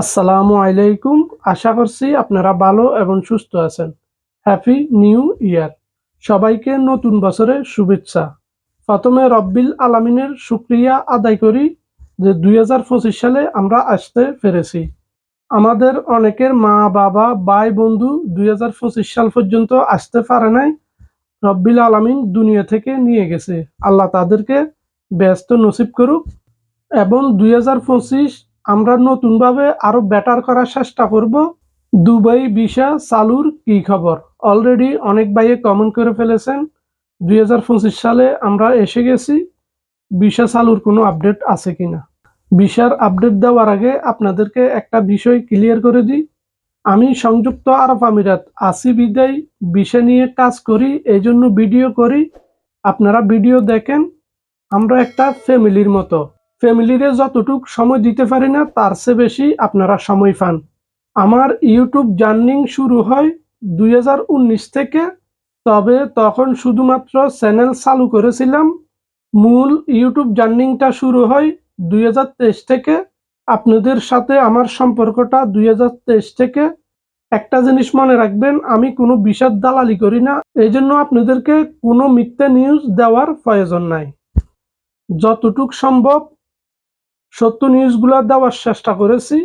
আসসালামু আলাইকুম। আশা করছি আপনারা ভালো এবং সুস্থ আছেন। হ্যাপি নিউ ইয়ার সবাইকে নতুন বছরের শুভেচ্ছা। প্রথমে রব্বিল আলামিনের শুক্রিয়া আদায় করি যে দুই হাজার পঁচিশ সালে আমরা আসতে পেরেছি। আমাদের অনেকের মা, বাবা, ভাই, বন্ধু দুই হাজার পঁচিশ সাল পর্যন্ত আসতে পারে নাই। রব্বিল আলামিন দুনিয়া থেকে নিয়ে গেছে। আল্লাহ তাদেরকে ব্যস্ত নসিব করুক এবং দুই হাজার পঁচিশ আমরা নতুনভাবে আরও বেটার করার চেষ্টা করব। দুবাই, ভিসা চালুর কি খবর? অলরেডি অনেক ভাইয়ে কমেন্ট করে ফেলেছেন। দুই হাজার পঁচিশ সালে আমরা এসে গেছি। ভিসা চালুর কোনো আপডেট আছে কি না ভিসার আপডেট দেওয়ার আগে আপনাদেরকে একটা বিষয় ক্লিয়ার করে দিই। আমি সংযুক্ত আরব আমিরাত, আসি বিদায়, ভিসা নিয়ে কাজ করি এই জন্য ভিডিও করি। আপনারা ভিডিও দেখেন। আমরা একটা ফ্যামিলির মতো। ফ্যামিলিরে যতটুক সময় দিতে পারি না, তার চেয়ে বেশি আপনারা সময় পান। আমার ইউটিউব জার্নিং শুরু হয় দুই হাজার উনিশ থেকে, তবে তখন শুধুমাত্র চ্যানেল চালু করেছিলাম। মূল ইউটিউব জার্নিংটা শুরু হয় দুই হাজার তেইশ থেকে। আপনাদের সাথে আমার সম্পর্কটা দুই হাজার তেইশ থেকে। একটা জিনিস মনে রাখবেন, আমি কোনো বিষাদ দালালি করি না, এই জন্য আপনাদেরকে কোনো মিথ্যা নিউজ দেওয়ার প্রয়োজন নাই। যতটুক সম্ভব সত্য নিউজগুলো দেওয়ার চেষ্টা করেছি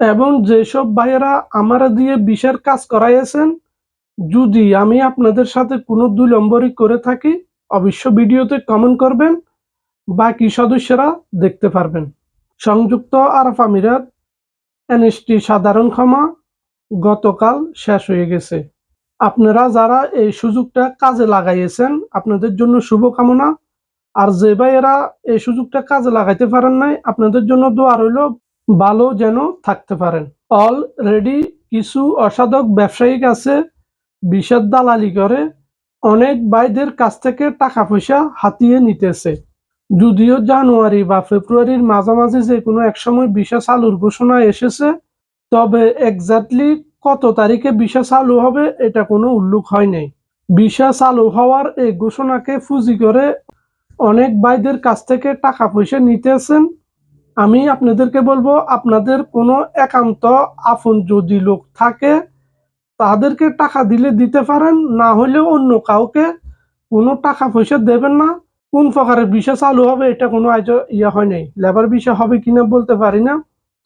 এবং যেসব ভাইয়েরা আমার দিয়ে বিষের কাজ করাইয়েছেন, যদি আমি আপনাদের সাথে কোনো দুই নম্বরই করে থাকি, অবশ্য ভিডিওতে কমেন্ট করবেন, বাকি সদস্যরা দেখতে পারবেন। সংযুক্ত আরব আমিরাত, এনএসটি সাধারণ ক্ষমা, গতকাল শেষ হয়ে গেছে। আপনারা যারা এই সুযোগটা কাজে লাগাইয়েছেন, আপনাদের জন্য শুভকামনা। আর যে ভাইয়েরা এই সুযোগটা কাজে লাগাইতে পারেন নাই, আপনাদের জন্য দোয়া রইল, ভালো যেন থাকতে পারেন। অলরেডি কিছু অসাধক ব্যবসায়িক আছে, বিষাদ দালালি করে, অনেক ভাইদের কাছ থেকে টাকা পয়সা হাতিয়ে নিতেছে। যদিও জানুয়ারি বা ফেব্রুয়ারির মাঝামাঝি যে কোনো এক সময় বিষা চালুর ঘোষণা এসেছে, তবে এক্স্যাক্টলি কত তারিখে বিষা চালু হবে এটা কোনো উল্লেখ হয় নাই। বিষা চালু হওয়ার এই ঘোষণাকে ফুজি করে অনেক ভাইদের কাছ থেকে টাকা পয়সা নিতেছেন আমি আপনাদেরকে বলব, আপনাদের কোনো একান্ত আপন যদি লোক থাকে, তাদেরকে টাকা দিলে দিতে পারেন, না হলে অন্য কাউকে কোনো টাকা পয়সা দেবেন না। কোন প্রকারের বিষয় চালু হবে, এটা কোনো আজ ইয়ে হয় নাই। লেবার বিষয় হবে কিনা বলতে পারি না।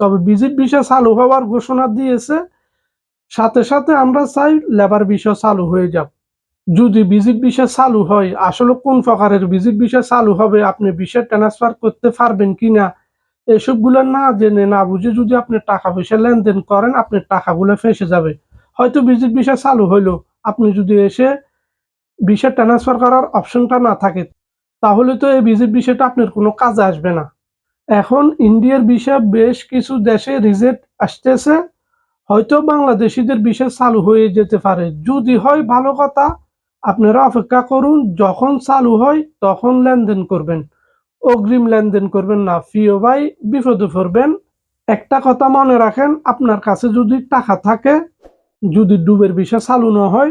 তবে ভিজিট বিষয় চালু হওয়ার ঘোষণা দিয়েছে। সাথে সাথে আমরা চাই লেবার বিষয় চালু হয়ে যাক। যদি ভিজিট বিষয় চালু হয়, আসলে কোন প্রকারের ভিজিট বিষয় চালু হবে, আপনি বিষয় ট্রান্সফার করতে পারবেন কিনা এসবগুলো না জেনে না বুঝে যদি আপনি টাকা পয়সা লেনদেন করেন, আপনার টাকাগুলো ফেসে যাবে। হয়তো ভিজিট বিষয় চালু হইল, আপনি যদি এসে বিষয় ট্রান্সফার করার অপশনটা না থাকে, তাহলে তো এই ভিজিট বিষয়টা আপনার কোনো কাজে আসবে না। এখন ইন্ডিয়ার বিষয় বেশ কিছু দেশে রিজেক্ট আসতেছে, হয়তো বাংলাদেশিদের বিষয় চালু হয়ে যেতে পারে। যদি হয়, ভালো কথা আপনারা অপেক্ষা করুন, যখন চালু হয় তখন লেনদেন করবেন। অগ্রিম লেনদেন করবেন না, প্রিয় ভাই, বিপদে পড়বেন। একটা কথা মনে রাখেন, আপনার কাছে যদি টাকা থাকে, যদি ডুবের বিষয় চালু না হয়,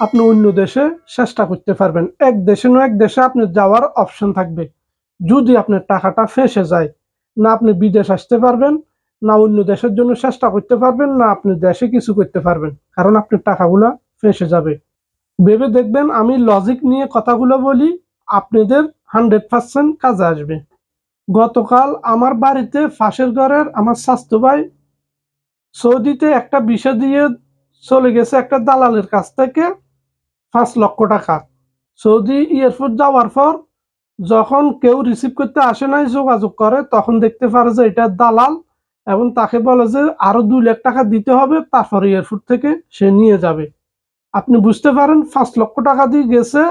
আপনি অন্য দেশে চেষ্টা করতে পারবেন। এক দেশে নয় এক দেশে আপনি যাওয়ার অপশন থাকবে। যদি আপনার টাকাটা ফেসে যায়, না আপনি বিদেশ আসতে পারবেন, না অন্য দেশের জন্য চেষ্টা করতে পারবেন, না আপনি দেশে কিছু করতে পারবেন, কারণ আপনার টাকাগুলা ফেসে যাবে। ভেবে দেখবেন আমি লজিক নিয়ে কথাগুলো বলি, আপনাদের হান্ড্রেড পার্সেন্ট কাজে আসবে। গতকাল আমার বাড়িতে ফাঁসের ঘরের আমার স্বাস্থ্য ভাই সৌদিতে একটা বিষয় দিয়ে চলে গেছে একটা দালালের কাছ থেকে পাঁচ লক্ষ টাকা। সৌদি এয়ারপোর্ট যাওয়ার পর যখন কেউ রিসিভ করতে আসে নাই, যোগাযোগ করে, তখন দেখতে পারে যে এটা দালাল এবং তাকে বলে যে আরও দুই লাখ টাকা দিতে হবে, তারপর এয়ারপোর্ট থেকে সে নিয়ে যাবে। আপনি বুঝতে পারেন পাঁচ লক্ষ টাকা দিয়ে গেছে,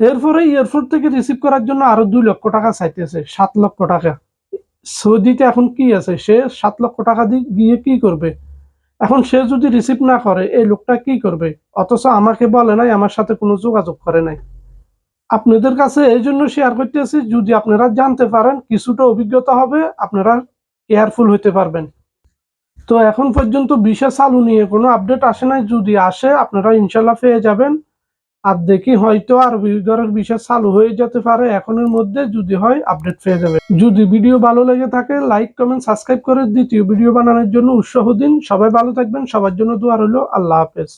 এরপরে এয়ারপোর্ট থেকে রিসিভ করার জন্য আরও দুই লক্ষ টাকা চাইতেছে, সাত লক্ষ টাকা। সৌদিতে এখন কি আছে? সে সাত লক্ষ টাকা দিয়ে গিয়ে কি করবে? এখন সে যদি রিসিভ না করে, এই লোকটা কি করবে? অথচ আমাকে বলে নাই, আমার সাথে কোনো যোগাযোগ করে নাই। আপনাদের কাছে এই জন্য শেয়ার করতেছি, যদি আপনারা জানতে পারেন, কিছুটা অভিজ্ঞতা হবে, আপনারা কেয়ারফুল হতে পারবেন। তো এখন পর্যন্ত বিশেষ চালু নিয়ে কোনো আপডেট আসে নাই। যদি আসে, আপনারা ইনশাল্লাহ পেয়ে যাবেন। আর দেখি হয়তো আর ঘরের বিষয় চালু হয়ে যেতে পারে। এখনের মধ্যে যদি হয় আপডেট পেয়ে যাবে যদি ভিডিও ভালো লেগে থাকে লাইক কমেন্ট সাবস্ক্রাইব করে দ্বিতীয় ভিডিও বানানোর জন্য উৎসাহ দিন। সবাই ভালো থাকবেন। সবার জন্য দোয়া রইল। আল্লাহ হাফেজ।